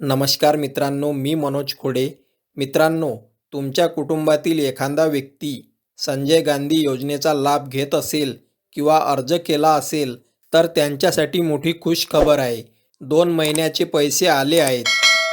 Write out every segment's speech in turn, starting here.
नमस्कार मित्रांनो मी मनोज खोडे. मित्रांनो तुमच्या कुटुंबातील एखादा व्यक्ती संजय गांधी योजनेचा लाभ घेत असेल किंवा अर्ज केला असेल तर त्यांच्यासाठी मोठी खुश खबर आहे. दोन महिन्याचे पैसे आले आहेत.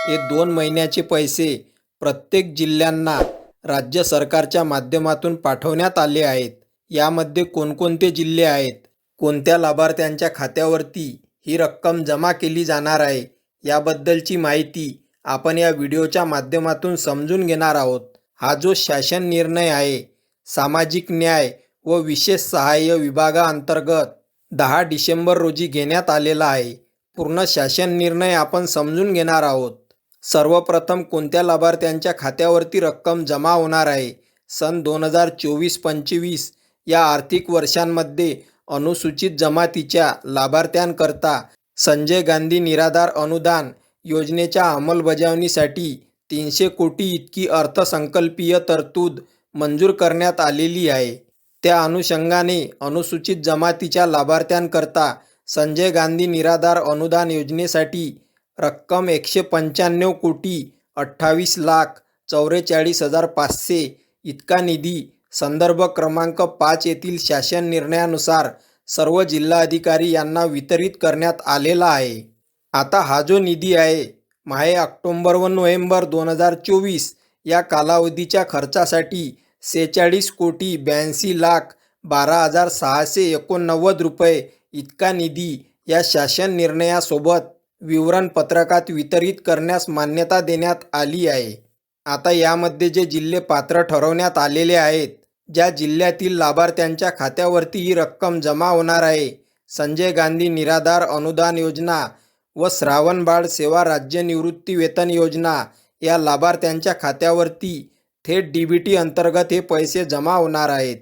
हे दोन महिन्याचे पैसे प्रत्येक जिल्ह्यांना राज्य सरकारच्या माध्यमातून पाठवण्यात आले आहेत. यामध्ये कोणकोणते जिल्हे आहेत? कोणत्या लाभार्थ्यांच्या खात्यावरती ही रक्कम जमा केली जाणार आहे? याबद्दलची माहिती आपण या व्हिडिओच्या माध्यमातून समजून घेणार आहोत. हा जो शासन निर्णय आहे सामाजिक न्याय व विशेष सहाय्य विभागाअंतर्गत दहा डिसेंबर रोजी घेण्यात आलेला आहे. पूर्ण शासन निर्णय आपण समजून घेणार आहोत. सर्वप्रथम कोणत्या लाभार्थ्यांच्या खात्यावरती रक्कम जमा होणार आहे? सन दोन हजार चोवीस पंचवीस या आर्थिक वर्षांमध्ये अनुसूचित जमातीच्या लाभार्थ्यांकरता संजय गांधी निराधार अनुदान योजनेच्या अंमलबजावणीसाठी तीनशे कोटी इतकी अर्थसंकल्पीय तरतूद मंजूर करण्यात आलेली आहे. त्या अनुषंगाने अनुसूचित जमातीच्या लाभार्थ्यांकरता संजय गांधी निराधार अनुदान योजनेसाठी रक्कम एकशे पंच्याण्णव कोटी अठ्ठावीस लाख चौवेचाळीस हजार पाचशे इतका निधी संदर्भ क्रमांक पाच येथील शासन निर्णयानुसार सर्व जिल्हाधिकारी यांना वितरित करण्यात आलेला आहे. आता हा जो निधी आहे माहे ऑक्टोंबर व नोव्हेंबर दोन हजार चोवीस या कालावधीच्या खर्चासाठी सेहेचाळीस कोटी ब्याऐंशी लाख बारा हजार सहाशे एकोणनव्वद रुपये इतका निधी या शासन निर्णयासोबत विवरणपत्रकात वितरित करण्यास मान्यता देण्यात आली आहे. आता यामध्ये जे जिल्हे पात्र ठरवण्यात आलेले आहेत ज्या जिल्ह्यातील लाभार्थ्यांच्या खात्यावरती ही रक्कम जमा होणार आहे. संजय गांधी निराधार अनुदान योजना व श्रावणबाळ सेवा राज्य निवृत्ती वेतन योजना या लाभार्थ्यांच्या खात्यावरती थेट डी बी टी अंतर्गत हे पैसे जमा होणार आहेत.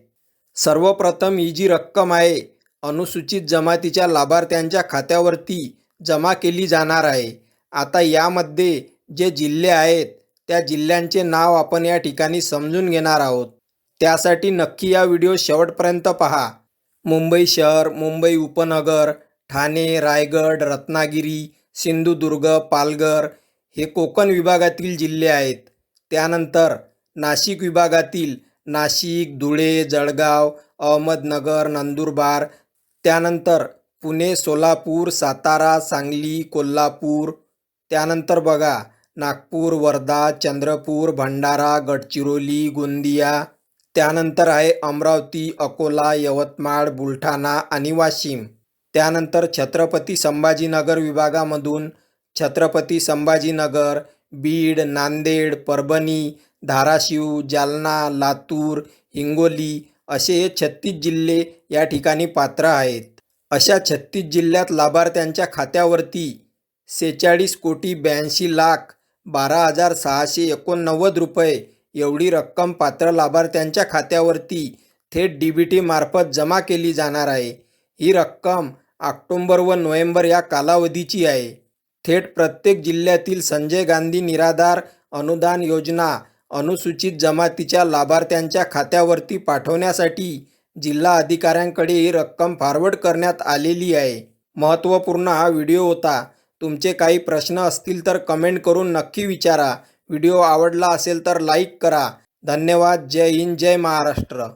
सर्वप्रथम ही जी रक्कम आहे अनुसूचित जमातीच्या लाभार्थ्यांच्या खात्यावरती जमा केली जाणार आहे. आता यामध्ये जे जिल्हे आहेत त्या जिल्ह्यांचे नाव आपण या ठिकाणी समजून घेणार आहोत. त्यासाठी नक्की या व्हिडिओ शेवटपर्यंत पहा. मुंबई शहर मुंबई उपनगर ठाणे रायगड रत्नागिरी सिंधुदुर्ग पालघर हे कोकण विभागातील जिल्हे आहेत. त्यानंतर नाशिक विभागातील नाशिक धुळे जळगाव अहमदनगर नंदुरबार त्यानंतर पुणे सोलापूर सातारा सांगली कोल्हापूर त्यानंतर बघा नागपूर वर्धा चंद्रपूर भंडारा गडचिरोली गोंदिया त्यानंतर आहे अमरावती अकोला यवतमाळ बुलढाणा आणि वाशिम. त्यानंतर छत्रपती संभाजीनगर विभागामधून छत्रपती संभाजीनगर बीड नांदेड परभणी धाराशिव जालना लातूर हिंगोली असे हे छत्तीस जिल्हे या ठिकाणी पात्र आहेत. अशा छत्तीस जिल्ह्यात लाभार्थ्यांच्या खात्यावरती सेहेचाळीस कोटी ब्याऐंशी लाख बारा हजार सहाशे एकोणनव्वद रुपये एवढी रक्कम पात्र लाभार्थ्यांच्या खात्यावरती थेट डी बी टीमार्फत जमा केली जाणार आहे. ही रक्कम ऑक्टोंबर व नोव्हेंबर या कालावधीची आहे. थेट प्रत्येक जिल्ह्यातील संजय गांधी निराधार अनुदान योजना अनुसूचित जमातीच्या लाभार्थ्यांच्या खात्यावरती पाठवण्यासाठी जिल्हा अधिकाऱ्यांकडे ही रक्कम फॉरवर्ड करण्यात आलेली आहे. महत्त्वपूर्ण हा व्हिडिओ होता. तुमचे काही प्रश्न असतील तर कमेंट करून नक्की विचारा. व्हिडिओ आवडला असेल तर लाईक करा. धन्यवाद. जय हिंद. जय महाराष्ट्र.